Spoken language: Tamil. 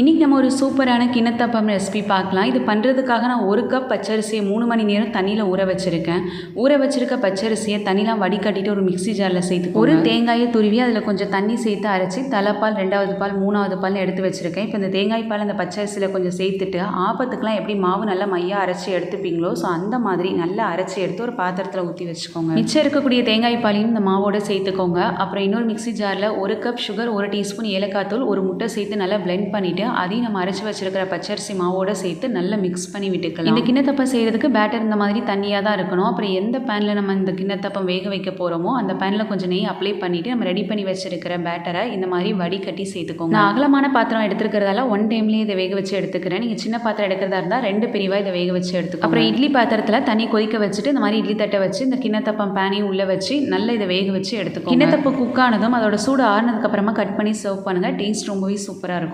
இன்றைக்கி நம்ம ஒரு சூப்பரான கிண்ணத்தப்பம் ரெசிபி பார்க்கலாம். இது பண்ணுறதுக்காக நான் ஒரு கப் பச்சரிசியை மூணு மணி நேரம் தண்ணியில் ஊற வச்சுருக்கேன். ஊற வச்சிருக்க பச்சரிசியை தண்ணிலாம் வடிகட்டிட்டு ஒரு மிக்ஸி ஜாரில் சேர்த்து ஒரு தேங்காயை துருவி அதில் கொஞ்சம் தண்ணி சேர்த்து அரைச்சி தலைப்பால் ரெண்டாவது பால் மூணாவது பால்னு எடுத்து வச்சுருக்கேன். இப்போ இந்த தேங்காய் பால் அந்த பச்சரிசியில் கொஞ்சம் சேர்த்துட்டு ஆப்பத்துக்கெலாம் எப்படி மாவு நல்லா மையாக அரைச்சி எடுத்துப்பீங்களோ ஸோ அந்த மாதிரி நல்லா அரைச்சி எடுத்து ஒரு பாத்திரத்தில் ஊற்றி வச்சுக்கோங்க. மிச்சம் இருக்கக்கூடிய தேங்காய் பாலையும் இந்த மாவோட சேர்த்துக்கோங்க. அப்புறம் இன்னொரு மிக்ஸி ஜாரில் ஒரு கப் சுகர் ஒரு டீஸ்பூன் ஏலக்காய் தூள் ஒரு முட்டை சேர்த்து நல்லா ப்ளெண்ட் பண்ணிவிட்டு அதையும் நம்ம அரைச்சி வச்சிருக்கிற பச்சரிசி மாவோட சேர்த்து நல்லா மிக்ஸ் பண்ணி விட்டுக்கலாம். இந்த கிண்ணத்தப்பம் செய்கிறதுக்கு பேட்டர் இந்த மாதிரி தண்ணியாக தான் இருக்கணும். அப்புறம் எந்த பேனில் நம்ம இந்த கிண்ணத்தப்பம் வேக வைக்க போகிறோமோ அந்த பேனில் கொஞ்சம் நெய் அப்ளை பண்ணிவிட்டு நம்ம ரெடி பண்ணி வச்சிருக்கிற பேட்டரை இந்த மாதிரி வடிகட்டி சேர்த்துக்கோங்க. நான் அகலமான பாத்திரம் எடுத்துருக்கிறதால ஒன் டைம்லேயே இதை வேக வச்சு எடுத்துக்கிறேன். நீங்கள் சின்ன பாத்திரம் எடுக்கிறதா இருந்தால் ரெண்டு பிரிவாக இதை வேக வச்சு எடுத்துக்கோங்க. அப்புறம் இட்லி பாத்திரத்தில் தண்ணி கொதிக்க வச்சுட்டு இந்த மாதிரி இட்லி தட்டை வச்சு இந்த கிண்ணத்தப்பம் பேனையும் உள்ளே வச்சு நல்லா இதை வேக வச்சு எடுத்துக்கோங்க. கிண்ணத்தப்பம் குக் ஆனதும் அதோட சூடு ஆறுனதுக்கு அப்புறமா கட் பண்ணி சர்வ் பண்ணுங்கள் டேஸ்ட் ரொம்பவே சூப்பராக இருக்கும்.